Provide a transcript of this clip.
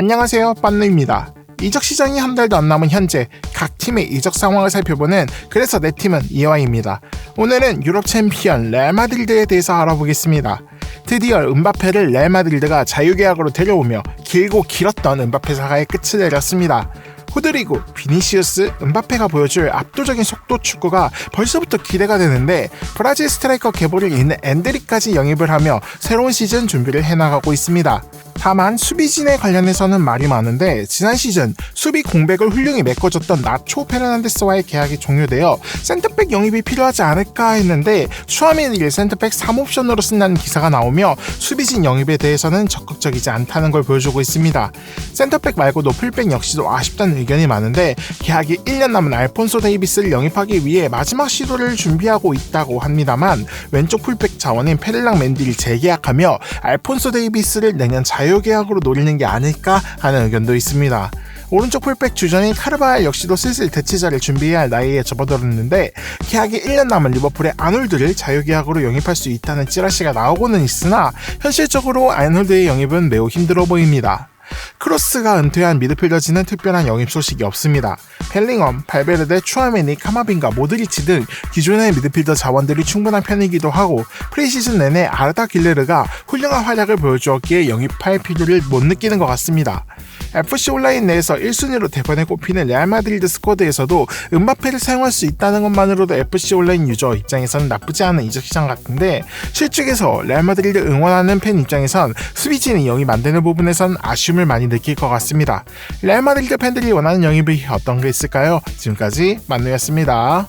안녕하세요, 빤누입니다. 이적 시장이 한 달도 안 남은 현재 각 팀의 이적 상황을 살펴보는 그래서 내 팀은 이와입니다. 오늘은 유럽 챔피언 레알 마드리드에 대해서 알아보겠습니다. 드디어 은바페를 레알 마드리드가 자유계약으로 데려오며 길고 길었던 은바페 사가의 끝을 내렸습니다. 호드리고, 비니시우스, 은바페가 보여줄 압도적인 속도 축구가 벌써부터 기대가 되는데 브라질 스트라이커 계보를 잇는 엔드리까지 영입을 하며 새로운 시즌 준비를 해나가고 있습니다. 다만 수비진에 관련해서는 말이 많은데 지난 시즌 수비 공백을 훌륭히 메꿔줬던 나초 페르난데스와의 계약이 종료되어 센터백 영입이 필요하지 않을까 했는데 슈아미니를 센터백 3옵션으로 쓴다는 기사가 나오며 수비진 영입에 대해서는 적극적이지 않다는 걸 보여주고 있습니다. 센터백 말고도 풀백 역시도 아쉽다는 의견이 많은데 계약이 1년 남은 알폰소 데이비스를 영입하기 위해 마지막 시도를 준비하고 있다고 합니다만 왼쪽 풀백 자원인 페를랑 맨디를 재계약하며 알폰소 데이비스를 내년 자유 계약으로 노리는 게 아닐까 하는 의견도 있습니다. 오른쪽 풀백 주전인 카르바알 역시도 슬슬 대체자를 준비해야 할 나이에 접어들었는데 계약이 1년 남은 리버풀의 아놀드를 자유계약으로 영입할 수 있다는 찌라시가 나오고는 있으나 현실적으로 아놀드의 영입은 매우 힘들어 보입니다. 크로스가 은퇴한 미드필더진은 특별한 영입 소식이 없습니다. 벨링엄, 발베르데, 추아메니, 카마빈가, 모드리치 등 기존의 미드필더 자원들이 충분한 편이기도 하고 프리시즌 내내 아르다 길레르가 훌륭한 활약을 보여주었기에 영입할 필요를 못 느끼는 것 같습니다. FC 온라인 내에서 1순위로 대번에 꼽히는 레알 마드리드 스쿼드에서도 은바페를 사용할 수 있다는 것만으로도 FC 온라인 유저 입장에서는 나쁘지 않은 이적 시장 같은데 실측에서 레알 마드리드 응원하는 팬 입장에선 수비진이 영입 안 되는 부분에선 아쉬움을 많이 느낄 것 같습니다. 레알 마드리드 팬들이 원하는 영입이 어떤 게 있을까요? 지금까지 만누였습니다.